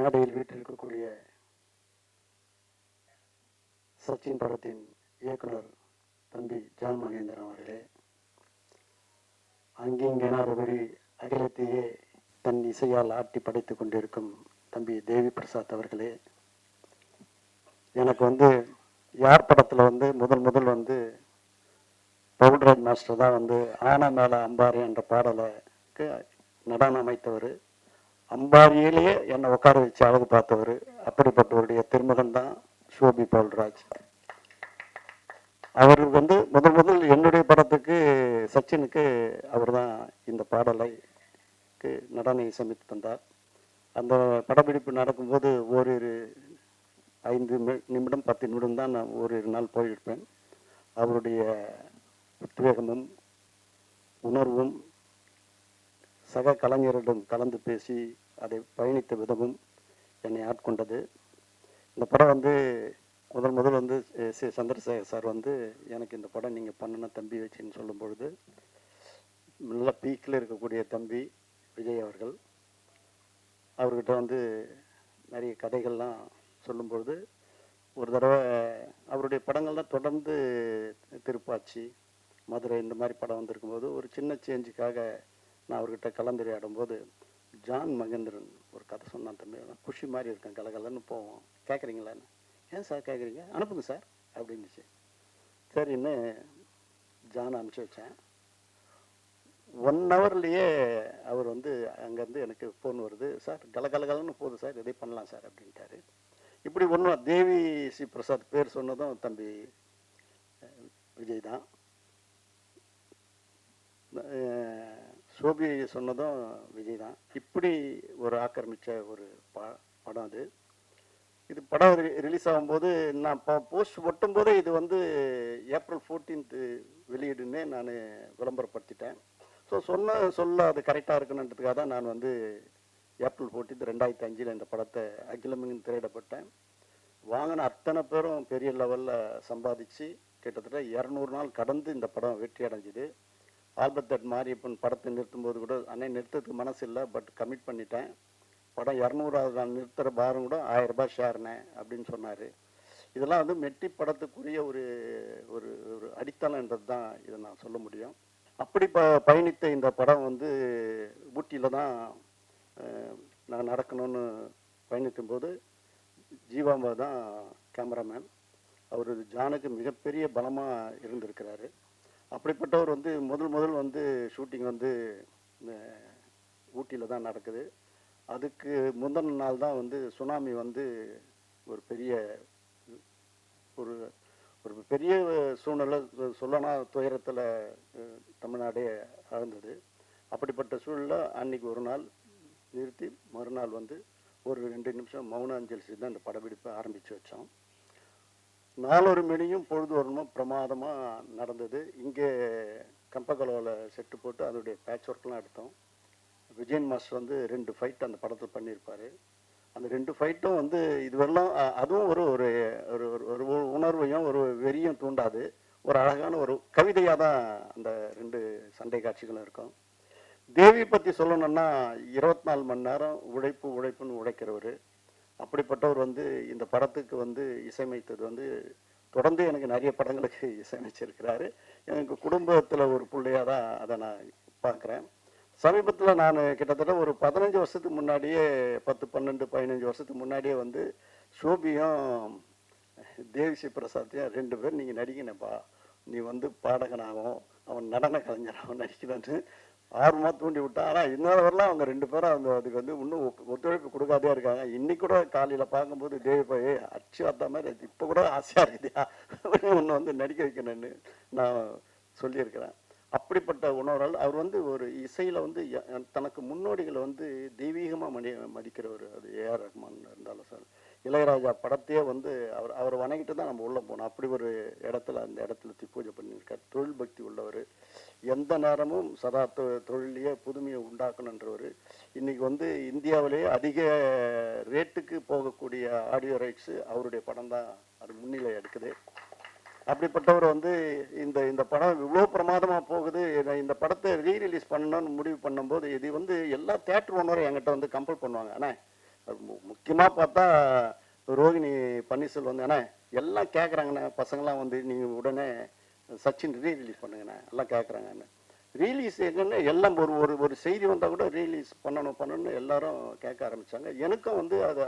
மேடையில் வீட்டிருக்கக்கூடிய சச்சின் படத்தின் இயக்குனர் தம்பி ஜான் மகேந்திரன் அவர்களே அங்கிங்கெனாதபடி அகிலத்தையே தன் இசையால் ஆட்டி படைத்துக் கொண்டிருக்கும் தம்பி தேவி பிரசாத் அவர்களே எனக்கு வந்து யார் படத்தில் வந்து முதல் முதல் வந்து பவுல்ராஜ் மாஸ்டர் தான் வந்து ஆனா மேலே அம்பாரி என்ற பாடலுக்கு நடனம் அமைத்தவர். அம்பாவியிலேயே என்னை உட்கார வச்சு அழகு பார்த்தவர் அப்படிப்பட்டவருடைய திருமகன் தான் சோபி பவுல்ராஜ் அவர் வந்து முதல் முதல் என்னுடைய படத்துக்கு சச்சினுக்கு அவர் தான் இந்த பாடலைக்கு நடனை இசையமைத்து தந்தார். அந்த படப்பிடிப்பு நடக்கும்போது ஓரிரு ஐந்து நிமிடம் பத்து நிமிடம் தான் நான் ஓரிரு நாள் போயிருப்பேன். அவருடைய உத்வேகமும் உணர்வும் சக கலைஞரிடம் கலந்து பேசி அதை பயணித்த விதமும் என்னை ஆட்கொண்டது. இந்த படம் வந்து முதல் முதல் வந்து சி சந்திரசேகர் சார் வந்து எனக்கு இந்த படம் நீங்கள் பண்ணணும் தம்பி வச்சுன்னு சொல்லும் பொழுது நல்ல பீக்கில் இருக்கக்கூடிய தம்பி விஜய் அவர்கள் அவர்கிட்ட வந்து நிறைய கதைகள்லாம் சொல்லும்பொழுது ஒரு தடவை அவருடைய படங்கள்லாம் தொடர்ந்து திருப்பாச்சி மதுரை இந்த மாதிரி படம் வந்திருக்கும்போது ஒரு சின்ன சேஞ்சுக்காக நான் அவர்கிட்ட கலந்துரையாடும் போது ஜான் மகேந்திரன் ஒரு கதை சொன்னான் தம்பி. நான் குஷி மாதிரி இருக்கேன் கலகலன்னு போவோம் கேட்குறீங்களான்னு ஏன் சார் கேட்குறீங்க அனுப்புங்க சார் அப்படின்னுச்சு. சரின்னு ஜான் அனுப்பிச்சி வச்சேன். ஒன் ஹவர்லேயே அவர் வந்து அங்கேருந்து எனக்கு ஃபோன் வருது. சார் கலகலகலன்னு போகுது சார். இதே பண்ணலாம் சார் அப்படின்ட்டாரு. இப்படி ஒன்றும் தேவி சி பிரசாத் பேர் சொன்னதும் தம்பி விஜய் தான். சோபி சொன்னதும் விஜய் தான் இப்படி ஒரு ஆக்கிரமித்த ஒரு ப படம் அது. இது படம் ரிலீஸ் ஆகும்போது நான் போஸ்ட் ஒட்டும் போதே இது வந்து ஏப்ரல் ஃபோர்டீன்த்து வெளியிடுன்னே நான் விளம்பரப்படுத்திட்டேன். ஸோ சொன்ன சொல்ல அது கரெக்டாக இருக்கணுன்றதுக்காக தான் நான் வந்து ஏப்ரல் ஃபோர்டீன்த் ரெண்டாயிரத்தி அஞ்சில் இந்த படத்தை அகிலமிங்கன் திரையிடப்பட்டேன். வாங்கின அத்தனை பேரும் பெரிய லெவலில் சம்பாதிச்சு கிட்டத்தட்ட இரநூறு நாள் கடந்து இந்த படம் வெற்றி அடைஞ்சுது. ஆல்பத்தட் மாரியப்பன் படத்தை நிறுத்தும்போது கூட அன்னை நிறுத்தத்துக்கு மனசு இல்லை பட் கமிட் பண்ணிட்டேன். படம் இரநூறாவது நான் நிறுத்துகிற பாரம் கூட ஆயிரம் ரூபாய் அப்படின்னு சொன்னார். இதெல்லாம் வந்து மெட்டி படத்துக்குரிய ஒரு ஒரு ஒரு அடித்தளன்றது தான் இதை நான் சொல்ல முடியும். அப்படி ப பயணித்த இந்த படம் வந்து ஊட்டியில் தான் நான் நடக்கணும்னு பயணிக்கும் போது ஜீவாம்பா தான் கேமராமேன். அவர் ஜானுக்கு மிகப்பெரிய பலமாக இருந்திருக்கிறாரு. அப்படிப்பட்டவர் வந்து முதல் முதல் வந்து ஷூட்டிங் வந்து ஊட்டியில் தான் நடக்குது. அதுக்கு முந்தின நாள் தான் வந்து சுனாமி வந்து ஒரு பெரிய ஒரு ஒரு பெரிய சூழ்நிலை சொல்லனா துயரத்தில் தமிழ்நாடே ஆழ்ந்தது அப்படிப்பட்ட சூழலில் அன்னைக்கு ஒரு நாள் நிறுத்தி மறுநாள் வந்து ஒரு ரெண்டு நிமிஷம் மௌன அஞ்சல் செய்து தான் இந்த படப்பிடிப்பை ஆரம்பித்து வச்சோம். நாலொரு மணியும் பொழுது வரணும் பிரமாதமாக நடந்தது. இங்கே கம்பகலோவில் செட்டு போட்டு அதோடைய பேட்ச் ஒர்க்லாம் எடுத்தோம். விஜயன் மாஸ்டர் வந்து ரெண்டு ஃபைட் அந்த படத்தில் பண்ணியிருப்பார். அந்த ரெண்டு ஃபைட்டும் வந்து இதுவெல்லாம் அதுவும் ஒரு ஒரு ஒரு ஒரு- ஒரு உணர்வையும் ஒரு வெறியும் தூண்டாது. ஒரு அழகான ஒரு கவிதையாக தான் அந்த ரெண்டு சண்டை காட்சிகளும் இருக்கும். தேவி பற்றி சொல்லணும்னா இருபத்தி நாலு மணி நேரம் உழைப்பு உழைப்புன்னு உழைக்கிறவர். அப்படிப்பட்டவர் வந்து இந்த படத்துக்கு வந்து இசையமைத்தது வந்து தொடர்ந்து எனக்கு நிறைய படங்களுக்கு இசையமைச்சிருக்கிறாரு. எனக்கு குடும்பத்தில் ஒரு பிள்ளையாக தான் அதை நான் பார்க்குறேன். சமீபத்தில் நான் கிட்டத்தட்ட ஒரு பதினஞ்சு வருஷத்துக்கு முன்னாடியே பத்து பன்னெண்டு பதினஞ்சு வருஷத்துக்கு முன்னாடியே வந்து சோபியும் தேவிசி பிரசாத்தையும் ரெண்டு பேரும் நீங்கள் நடிக்கணப்பா நீ வந்து பாடகனாகவும் அவன் நடன கலைஞராகவும் நடிக்கணும்னு ஆர்வமாக தூண்டி விட்டான் ஆனால் இன்னொரு வரலாம் அவங்க ரெண்டு பேரும் அவங்க அதுக்கு வந்து இன்னும் ஒத்துழைப்பு கொடுக்காதே இருக்காங்க. இன்னைக்கு கூட காலையில் பார்க்கும்போது தேவி போய் அச்சு வந்த மாதிரி இப்போ கூட ஆசையாக இருக்குதியா ஒன்று வந்து நடிக்க வைக்கணும்னு நான் சொல்லியிருக்கிறேன். அப்படிப்பட்ட உணவரால் அவர் வந்து ஒரு இசையில் வந்து தனக்கு முன்னோடிகளை வந்து தெய்வீகமாக மடி மதிக்கிறவர் அது ஏஆர் ரஹ்மான் இருந்தாலும் சார். இளையராஜா படத்தையே வந்து அவர் அவர் வணங்கிட்டு தான் நம்ம உள்ளே போனோம் அப்படி ஒரு இடத்துல அந்த இடத்துல திப்பூஜை பூஜை பண்ணியிருக்கார். தொழில் பக்தி உள்ளவர். எந்த நேரமும் சதா தொ- தொழிலையே புதுமையை உண்டாக்கணுன்றவர். இன்றைக்கி வந்து இந்தியாவிலேயே அதிக ரேட்டுக்கு போகக்கூடிய ஆடியோ ரைட்ஸு அவருடைய படம் தான் அது முன்னிலை எடுக்குது. அப்படிப்பட்டவர் வந்து இந்த இந்த படம் இவ்வளோ பிரமாதமாக போகுது. இந்த படத்தை ரீரிலீஸ் பண்ணணும்னு முடிவு பண்ணும்போது இது வந்து எல்லா தேட்டர் ஓனரும் என்கிட்ட வந்து கம்பல் பண்ணுவாங்க. ஆனால் முக்கியமாக பார்த்தா ரோகிணி பன்னீர்செல்வம் தானே எல்லாம் கேட்குறாங்கண்ணே பசங்களாம் வந்து நீங்கள் உடனே சச்சின் ரீ ரிலீஸ் பண்ணுங்கண்ணே எல்லாம் கேட்குறாங்கண்ணே ரீலீஸ் என்னென்னு எல்லாம் ஒரு ஒரு ஒரு செய்தி வந்தால் கூட ரீலீஸ் பண்ணணும் பண்ணணும்னு எல்லாரும் கேட்க ஆரம்பிச்சாங்க. எனக்கும் வந்து அதை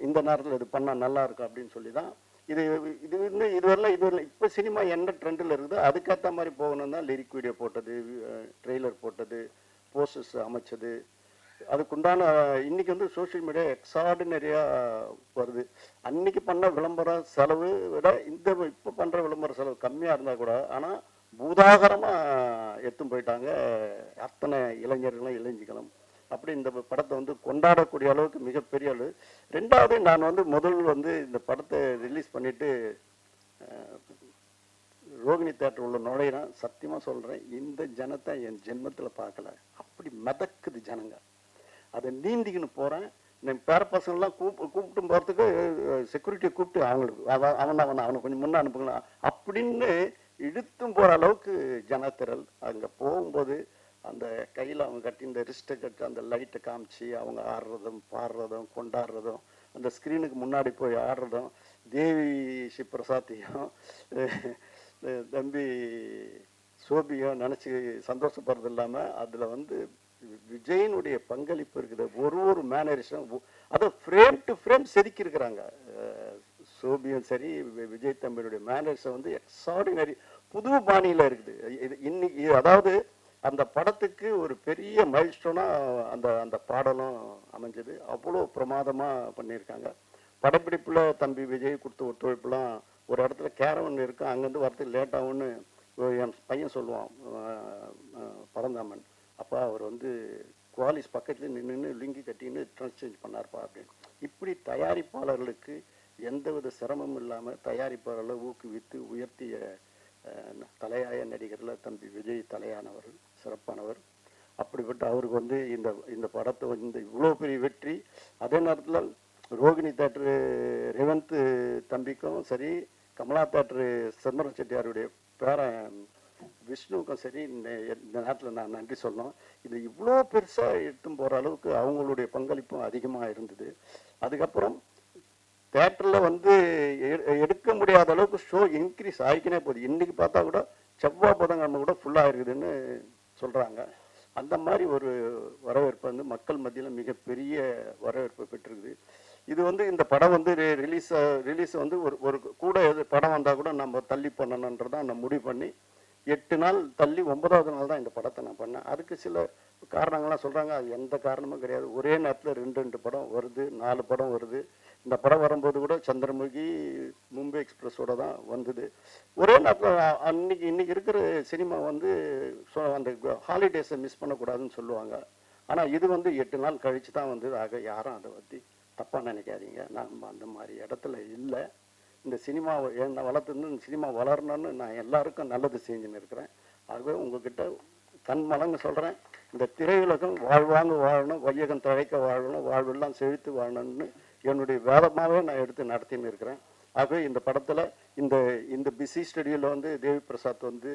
இந்த நேரத்தில் இது பண்ணால் நல்லா இருக்கும் அப்படின்னு சொல்லி தான் இது இது வந்து இதுவரையிலும் இதுவரையிலும் இப்போ சினிமா என்ன ட்ரெண்டில் இருக்குதோ அதுக்கேற்ற மாதிரி போகணும் தான் லிரிக் வீடியோ போட்டது ட்ரெய்லர் போட்டது போஸ்டர்ஸ் அமைச்சது அதுக்குண்டான இன்னைக்கு வந்து சோஷியல் மீடியா எக்ஸார்டினரியா வருது. அன்னைக்கு பண்ண விளம்பர செலவு விட இந்த இப்போ பண்ற விளம்பர செலவு கம்மியா இருந்தா கூட ஆனா பூதாகரமா எடுத்துன்னு போயிட்டாங்க. அத்தனை இளைஞர்களும் இளைஞர்களும். அப்படி இந்த படத்தை வந்து கொண்டாடக்கூடிய அளவுக்கு மிகப்பெரிய அளவு. ரெண்டாவது நான் வந்து முதல் வந்து இந்த படத்தை ரிலீஸ் பண்ணிட்டு ரோகிணி தேட்டர் உள்ள நுழையிறேன். சத்தியமா சொல்றேன் இந்த ஜனத்தை என் ஜென்மத்துல பார்க்கல. அப்படி மிதக்குது ஜனங்க. அதை நீந்திக்கின்னு போகிறேன் என் பேர பசங்கள்லாம் கூப்பிட்டு கூப்பிட்டு போகிறதுக்கு செக்யூரிட்டியை கூப்பிட்டு அவங்களுக்கு அவன் அவன் அவன் அவனை கொஞ்சம் முன்னே அனுப்புங்களா அப்படின்னு இழுத்தும் போகிற அளவுக்கு ஜனத்திரல் அங்கே போகும்போது அந்த கையில் அவங்க கட்டி இந்த ரிஸ்ட்டை கட்டி அந்த லைட்டை காமிச்சு அவங்க ஆடுறதும் பாடுறதும் கொண்டாடுறதும் அந்த ஸ்க்ரீனுக்கு முன்னாடி போய் ஆடுறதும் தேவி சிவபிரசாத்தையும் தம்பி சோபியும் நினச்சி சந்தோஷப்படுறது இல்லாமல் அதில் வந்து விஜயனுடைய பங்களிப்பு இருக்குது ஒரு ஒரு மேனரிசம் அதை ஃப்ரேம் டு ஃப்ரேம் செதுக்கியிருக்கிறாங்க. சோபியும் சரி விஜய் தம்பியுடைய மேனரிசம் வந்து எக்ஸார்டினரி புது பாணியில் இருக்குது. இது இன்னைக்கு அதாவது அந்த படத்துக்கு ஒரு பெரிய மைல்ஸ்டோனாக அந்த அந்த பாடலும் அமைஞ்சது. அவ்வளோ பிரமாதமாக பண்ணியிருக்காங்க. படப்பிடிப்பில் தம்பி விஜய் கொடுத்த ஒத்துழைப்புலாம் ஒரு இடத்துல கேரவன் இருக்கும் அங்கேருந்து வரதுக்கு லேட் ஆகும்னு என் பையன் சொல்லுவான் பரந்தாமன். அப்பா அவர் வந்து குவாலிஸ் பக்கத்தில் நின்று லிங்கி கட்டின்னு ட்ரெஸ் சேஞ்ச் பண்ணார்ப்பா அப்படின்னு. இப்படி தயாரிப்பாளர்களுக்கு எந்தவித சிரமமும் இல்லாமல் தயாரிப்பாளர்களை ஊக்குவித்து உயர்த்திய தலையாய நடிகரில் தம்பி விஜய் தலையானவர் சிறப்பானவர். அப்படிப்பட்ட அவருக்கு வந்து இந்த இந்த படத்தை வந்து இவ்வளோ பெரிய வெற்றி. அதே நேரத்தில் ரோகிணி தேட்டரு ரேவந்த் தம்பிக்கும் சரி கமலா தேட்டரு செந்தரம் செட்டியாருடைய பேரன் விஷ்ணுவுக்கும் சரி இந்த இந்த நேரத்தில் நான் நன்றி சொல்லணும். இது இவ்வளோ பெருசாக எடுத்துன்னு போகிற அளவுக்கு அவங்களுடைய பங்களிப்பும் அதிகமாக இருந்தது. அதுக்கப்புறம் தேட்டரில் வந்து எ- எடுக்க முடியாத அளவுக்கு ஷோ இன்க்ரீஸ் ஆகிக்கினே போகுது. இன்றைக்கி பார்த்தா கூட செவ்வாய் புதன்கிழமை கூட ஃபுல்லாக இருக்குதுன்னு சொல்கிறாங்க அந்த மாதிரி ஒரு வரவேற்பு வந்து மக்கள் மத்தியில் மிகப்பெரிய வரவேற்பு பெற்றிருக்குது. இது வந்து இந்த படம் வந்து ரிலீஸ் ரிலீஸ் வந்து ஒரு ஒரு கூட எது படம் வந்தால் கூட நம்ம தள்ளி பண்ணணுன்றதான் நம்ம முடிவு பண்ணி எட்டு நாள் தள்ளி ஒன்பதாவது நாள் தான் இந்த படத்தை நான் பண்ணேன். அதுக்கு சில காரணங்கள்லாம் சொல்கிறாங்க அது எந்த காரணமும் கிடையாது. ஒரே நேரத்தில் ரெண்டு ரெண்டு படம் வருது நாலு படம் வருது. இந்த படம் வரும்போது கூட சந்திரமுகி மும்பை எக்ஸ்பிரஸோட தான் வந்தது. ஒரே நேரத்தில் அன்னைக்கு இன்னைக்கு இருக்கிற சினிமா வந்து அந்த ஹாலிடேஸை மிஸ் பண்ணக்கூடாதுன்னு சொல்லுவாங்க. ஆனால் இது வந்து எட்டு நாள் கழித்து தான் வந்தது. ஆக யாரும் அதை பற்றி தப்பாக நினைக்காதீங்க. நம்ம அந்த மாதிரி இடத்துல இல்லை. இந்த சினிமாவை என்ன வளர்த்துருந்து இந்த சினிமா வளரணும்னு நான் எல்லாருக்கும் நல்லது செஞ்சுன்னு இருக்கிறேன். ஆகவே உங்ககிட்ட தன் மலங்கு சொல்கிறேன் இந்த திரையுலகம் வாழ்வாங்க வாழணும் வையகம் தழைக்க வாழணும் வாழ்வெல்லாம் செழித்து வாழணும்னு என்னுடைய வேதமாகவே நான் எடுத்து நடத்தின்னு இருக்கிறேன். ஆகவே இந்த படத்தில் இந்த இந்த பிஸி ஸ்டுடியோவில் வந்து தேவி பிரசாத் வந்து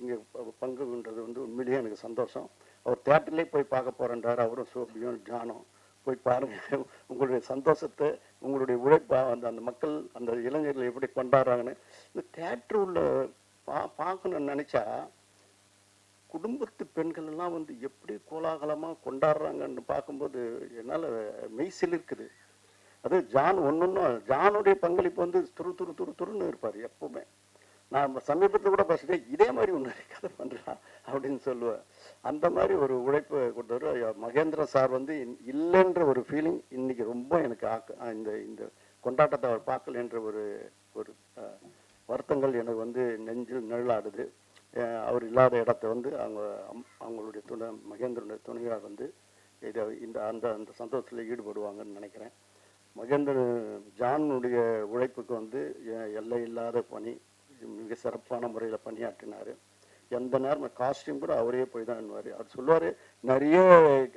இங்கே பங்கு கொண்டது வந்து உண்மையிலேயே எனக்கு சந்தோஷம். அவர் தேட்டர்லேயே போய் பார்க்க போகிறேன்றார் அவரும் சோபியும் ஜானும். போய் பாருங்கள் உங்களுடைய சந்தோஷத்தை உங்களுடைய உழைப்பா அந்த அந்த மக்கள் அந்த இளைஞர்கள் எப்படி கொண்டாடுறாங்கன்னு இந்த தேட்டர் உள்ள பா பார்க்கணும்னு நினச்சா குடும்பத்து பெண்கள் எல்லாம் வந்து எப்படி கோலாகலமா கொண்டாடுறாங்கன்னு பார்க்கும்போது என்னால் மெய் இருக்குது. அது ஜான் ஒன்னொன்னும் ஜானுடைய பங்களிப்பு வந்து துரு துரு துரு துருன்னு இருப்பார் எப்பவுமே. நான் சமீபத்தில் கூட பேசுகிறேன் இதே மாதிரி ஒன்று கதை பண்ணுறான் அப்படின்னு சொல்லுவேன் அந்த மாதிரி ஒரு உழைப்பு கொடுத்தவர் மகேந்திர சார் வந்து இன்- இல்லைன்ற ஒரு ஃபீலிங் இன்னைக்கு ரொம்ப எனக்கு ஆக்க இந்த இந்த கொண்டாட்டத்தை அவர் பார்க்கலன்ற ஒரு ஒரு வருத்தங்கள் எனக்கு வந்து நெஞ்சில் நிழலாடுது. அவர் இல்லாத இடத்த வந்து அவங்க அம்- அவங்களுடைய துணை மகேந்திரனுடைய துணையாக வந்து இதை இந்த அந்த அந்த சந்தோஷத்தில் ஈடுபடுவாங்கன்னு நினைக்கிறேன். மகேந்திர ஜானுடைய உழைப்புக்கு வந்து எல்லை இல்லாத பணி மிக சிறப்பான முறையில் பணியாற்றினார். எந்த நேரம் காஸ்டியூம் கூட அவரே போய் தான் எண்ணுவார். அவர் சொல்லுவார் நிறைய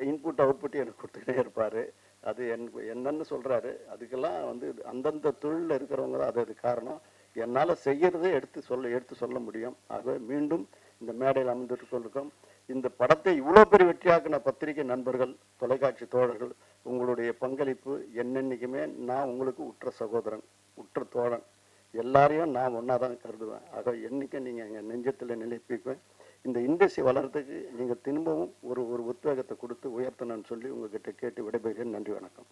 இன்புட் அவுட்புட் எனக்கு கொடுத்துக்கிட்டே இருப்பார். அது என் என்னன்னு சொல்கிறாரு அதுக்கெல்லாம் வந்து அந்தந்த தொழிலில் இருக்கிறவங்க தான். அது அது காரணம். என்னால் செய்கிறதே எடுத்து சொல்ல எடுத்து சொல்ல முடியும். ஆக மீண்டும் இந்த மேடையில் அமர்ந்திருக்கொள்ளுக்கும் இந்த படத்தை இவ்வளோ பெரிய வெற்றியாக்கின பத்திரிகை நண்பர்கள் தொலைக்காட்சி தோழர்கள் உங்களுடைய பங்களிப்பு என்னென்னைக்குமே நான் உங்களுக்கு உற்ற சகோதரன் உற்ற தோழன். எல்லாரையும் நான் ஒன்றா தான் கருதுவேன். ஆக என்னைக்கும் நீங்கள் எங்கள் நெஞ்சத்தில் நிலைப்பிப்பேன் இந்த இண்டஸ்ட்ரி வளர்றதுக்கு நீங்கள் திரும்பவும் ஒரு ஒரு உத்வேகத்தை கொடுத்து உயர்த்தணும்னு சொல்லி உங்ககிட்ட கேட்டு விடைபெறுகிறேன். நன்றி வணக்கம்.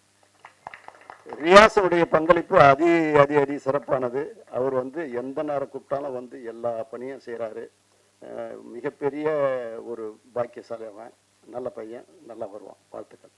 ரியாஸுடைய பங்களிப்பு அதி அதி அதி சிறப்பானது. அவர் வந்து எந்த நேரம் கூப்பிட்டாலும் வந்து எல்லா பணியும் செய்கிறாரு மிகப்பெரிய ஒரு பாக்கியசாலி அவன். நல்ல பையன் நல்லா வருவான். வாழ்த்துக்கள்.